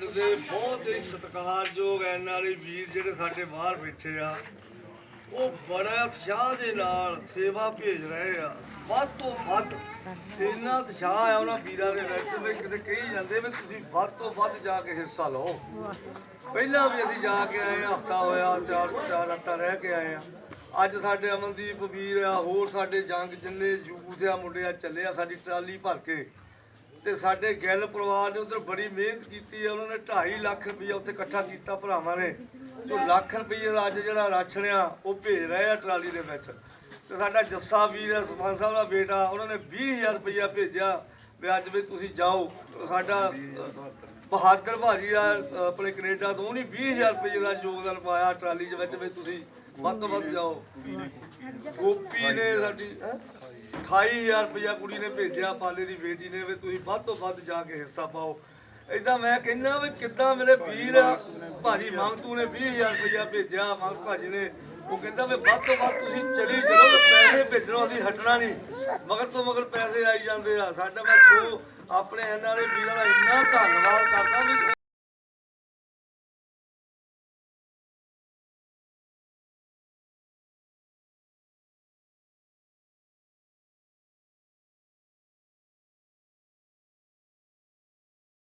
ਬੜੇ ਸਤਿਕਾਰਯੋਗ ਐਨਆਰਆਈ ਵੀਰ ਜਿਹੜੇ ਸਾਡੇ ਬਾਹਰ ਬੈਠੇ ਆ, ਉਹ ਬੜਾ ਉਤਸ਼ਾਹ ਦੇ ਨਾਲ ਸੇਵਾ ਭੇਜ ਰਹੇ ਆ। ਵੱਧ ਤੋਂ ਵੱਧ ਇੰਨਾ ਉਤਸ਼ਾਹ ਆ ਉਹਨਾਂ ਵੀਰਾਂ ਦੇ ਵਿੱਚ ਵੀ ਕਿਤੇ ਕਹੀ ਜਾਂਦੇ ਵੀ ਤੁਸੀਂ ਵੱਧ ਤੋਂ ਵੱਧ ਜਾ ਕੇ ਹਿੱਸਾ ਲਓ। ਪਹਿਲਾਂ ਵੀ ਅਸੀਂ ਜਾ ਕੇ ਆਏ ਹਫਤਾ ਹੋਇਆ, ਚਾਰ ਚਾਰ ਰਾਤਾਂ ਰਹਿ ਕੇ ਆਏ ਆ ਅੱਜ ਸਾਡੇ ਅਮਨਦੀਪ ਵੀਰ ਆ, ਹੋਰ ਸਾਡੇ ਜੰਗ ਜਿੰਨੇ ਯੂਥ ਆ, ਮੁੰਡੇ ਆ, ਚੱਲੇ ਆ ਸਾਡੀ ਟਰਾਲੀ ਭਰ ਕੇ। ਤੇ ਸਾਡੇ ਗਿੱਲ ਪਰਿਵਾਰ ਨੇ ਉਧਰ ਬੜੀ ਮਿਹਨਤ ਕੀਤੀ ਹੈ। ਉਹਨਾਂ ਨੇ 2.5 ਲੱਖ ਰੁਪਈਆ ਉੱਥੇ ਇਕੱਠਾ ਕੀਤਾ ਭਰਾਵਾਂ ਨੇ। ਜੋ ਲੱਖ ਰੁਪਈਏ ਦਾ ਅੱਜ ਜਿਹੜਾ ਰਾਸ਼ਨ ਆ ਉਹ ਭੇਜ ਰਹੇ ਆ ਟਰਾਲੀ ਦੇ ਵਿੱਚ। ਤੇ ਸਾਡਾ ਜੱਸਾ ਵੀਰ ਹੈ ਸਰਪੰਚ ਸਾਹਿਬ ਦਾ ਬੇਟਾ ਉਹਨਾਂ ਨੇ 20000 ਰੁਪਈਆ ਭੇਜਿਆ ਵੀ ਅੱਜ ਵੀ ਤੁਸੀਂ ਜਾਓ। ਸਾਡਾ ਬਹਾਦਰ ਭਾਜੀ ਆ ਆਪਣੇ ਕੈਨੇਡਾ ਤੋਂ ਉਹਨੇ 20000 ਰੁਪਏ ਦਾ ਯੋਗਦਾਨ ਪਾਇਆ ਟਰਾਲੀ ਦੇ ਵਿੱਚ ਵੀ ਤੁਸੀਂ ਵੱਧ ਤੋਂ ਵੱਧ ਜਾਓ। ਗੋਪੀ ਨੇ ਸਾਡੀ ਹੈਂ? 28000 ਰੁਪਇਆ ਕੁੜੀ ਨੇ ਭੇਜਿਆ, ਪਾਲੇ ਦੀ ਬੇਟੀ ਨੇ, ਵੀ ਤੁਸੀਂ ਵੱਧ ਤੋਂ ਵੱਧ ਜਾ ਕੇ ਹਿੱਸਾ ਪਾਓ। ਇਦਾਂ ਮੈਂ ਕਹਿੰਦਾ ਵੀ ਕਿੱਦਾਂ ਮੇਰੇ ਵੀਰ ਭਾਜੀ ਮੰਗਤੂ ਨੇ 20000 ਰੁਪਇਆ ਭੇਜਿਆ ਮੰਗ ਭਾਜੀ ਨੇ। ਉਹ ਕਹਿੰਦਾ ਵੀ ਵੱਧ ਤੋਂ ਵੱਧ ਤੁਸੀਂ ਚਲੀ ਚਲੋ ਪੈਸੇ ਭੇਜਣੋਂ, ਅਸੀਂ ਹਟਣਾ ਨਹੀਂ। ਮਗਰ ਤੋਂ ਮਗਰ ਪੈਸੇ ਆਈ ਜਾਂਦੇ ਆ। ਸਾਡਾ ਮੈਂ ਸੋ ਆਪਣੇ ਇਹਨਾਂ ਦੇ ਵੀਰਾਂ ਦਾ ਇੰਨਾ ਧੰਨਵਾਦ ਕਰਦਾ ਵੀ